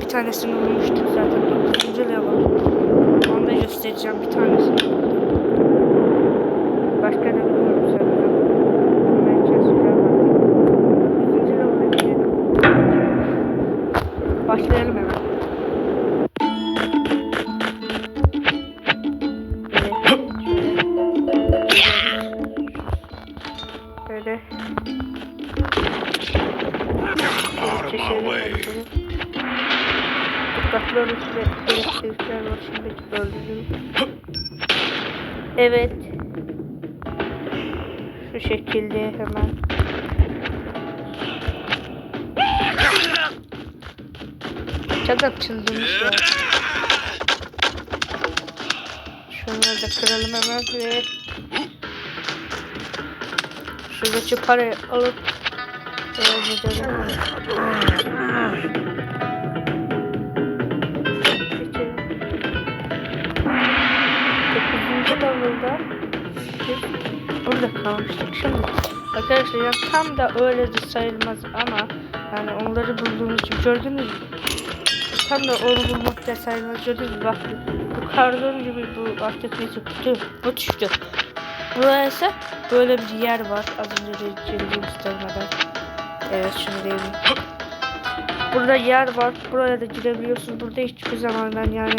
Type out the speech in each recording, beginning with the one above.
bir tanesini vurmuştuk zaten. 9. level. Onu da göstereceğim bir tanesini. Başka ne bilmiyorum sanırım. Ben keseceğim. 9. level'a gidelim. Başlayalım hemen. Böyle. Çeşelim. Dikkatli olun şurada elektrikler var şimdi öldürürüm. Evet. Şu şekilde hemen. Çadak çıldırmış ya. Şunları da kıralım hemen ve şuradaki parayı alıp devam edelim. Dokuzuncu level'da burada kalmıştık. Şimdi arkadaşlar ya tam da öyle de sayılmaz ama yani onları bulduğumuz gibi gördünüz mü? Tam da onu bulmak da sayılmaz gördünüz mü? Bak bu karbon gibi bu artık ne çıktı? Bu düştü. Buraya ise böyle bir yer var. Az önce de istemeden. Evet şunu diyeyim. Burada yer var. Buraya da girebiliyorsunuz. Burada hiçbir zaman ben yani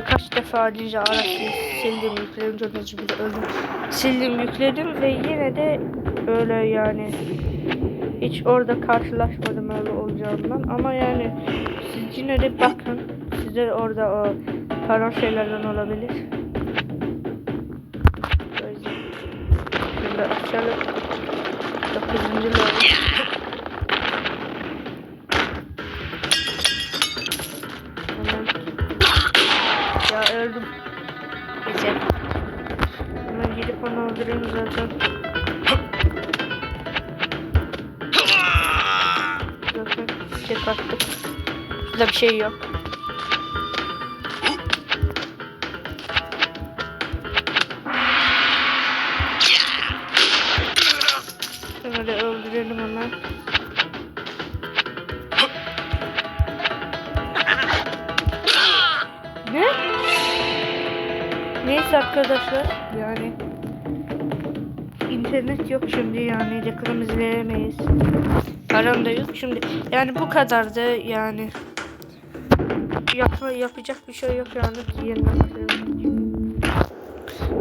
birkaç defa ninja arasını sildim yükledim. Gibi de öldüm. Sildim yükledim ve yine de öyle yani hiç orada karşılaşmadım öyle olacağından ama yani siz yine de bakın size orada o karan şeylerden olabilir. Böyle. Şimdi açalım. 9. level. Öldüm. Neyse. Hemen gidip onu öldüreyim zaten. Zaten şey kattık. Şurada bir şey yok. Şunları öldürelim hemen. Neyse arkadaşlar yani internet yok şimdi yani reklam izleyemeyiz. Param da yok şimdi yani bu kadar da yani yapma, yapacak bir şey yok yani yerine.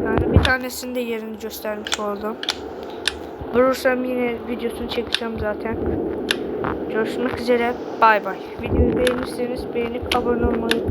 Yani bir tanesini de yerini göstermiş oldum. Bulursam yine videosunu çekeceğim zaten. Görüşmek üzere. Bay bay. Videoyu beğenirseniz beğenip abone olmayı